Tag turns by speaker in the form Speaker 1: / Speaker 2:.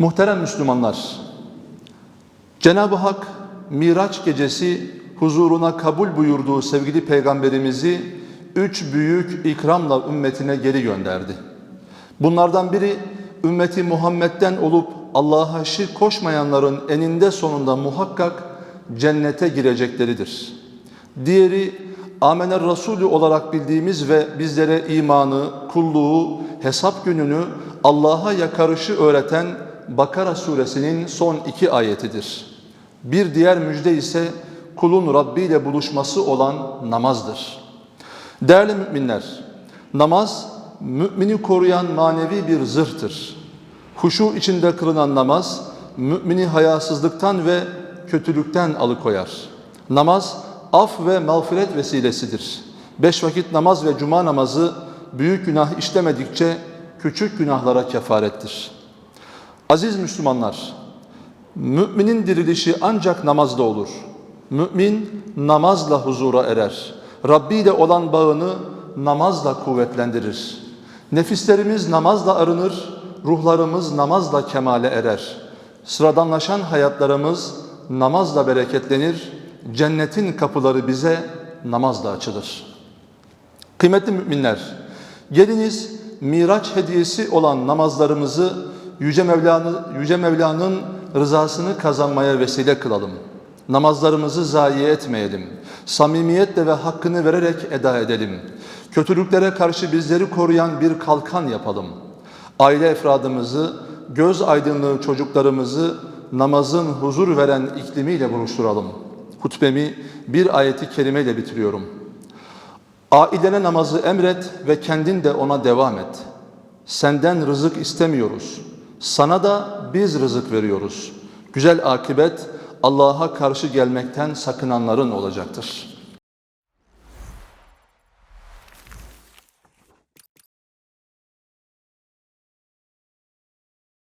Speaker 1: Muhterem Müslümanlar, Cenab-ı Hak Miraç gecesi huzuruna kabul buyurduğu sevgili peygamberimizi üç büyük ikramla ümmetine geri gönderdi. Bunlardan biri ümmeti Muhammed'den olup Allah'a şirk koşmayanların eninde sonunda muhakkak cennete girecekleridir. Diğeri Amener Resulü olarak bildiğimiz ve bizlere imanı, kulluğu, hesap gününü Allah'a yakarışı öğreten Bakara suresinin son iki ayetidir. Bir diğer müjde ise kulun Rabbi ile buluşması olan namazdır. Değerli müminler, namaz mümini koruyan manevi bir zırhtır. Huşu içinde kılınan namaz mümini hayasızlıktan ve kötülükten alıkoyar. Namaz af ve mağfiret vesilesidir. Beş vakit namaz ve cuma namazı büyük günah işlemedikçe küçük günahlara kefarettir. Aziz Müslümanlar, müminin dirilişi ancak namazda olur. Mümin namazla huzura erer. Rabbi ile olan bağını namazla kuvvetlendirir. Nefislerimiz namazla arınır, ruhlarımız namazla kemale erer. Sıradanlaşan hayatlarımız namazla bereketlenir, cennetin kapıları bize namazla açılır. Kıymetli müminler, geliniz Miraç hediyesi olan namazlarımızı Yüce Mevla'nın Yüce Mevla'nın rızasını kazanmaya vesile kılalım. Namazlarımızı zayi etmeyelim. Samimiyetle ve hakkını vererek eda edelim. Kötülüklere karşı bizleri koruyan bir kalkan yapalım. Aile efradımızı, göz aydınlığı çocuklarımızı namazın huzur veren iklimiyle buluşturalım. Hutbemi bir ayeti kerimeyle bitiriyorum. Ailene namazı emret ve kendin de ona devam et. Senden rızık istemiyoruz. Sana da biz rızık veriyoruz. Güzel akibet Allah'a karşı gelmekten sakınanların olacaktır.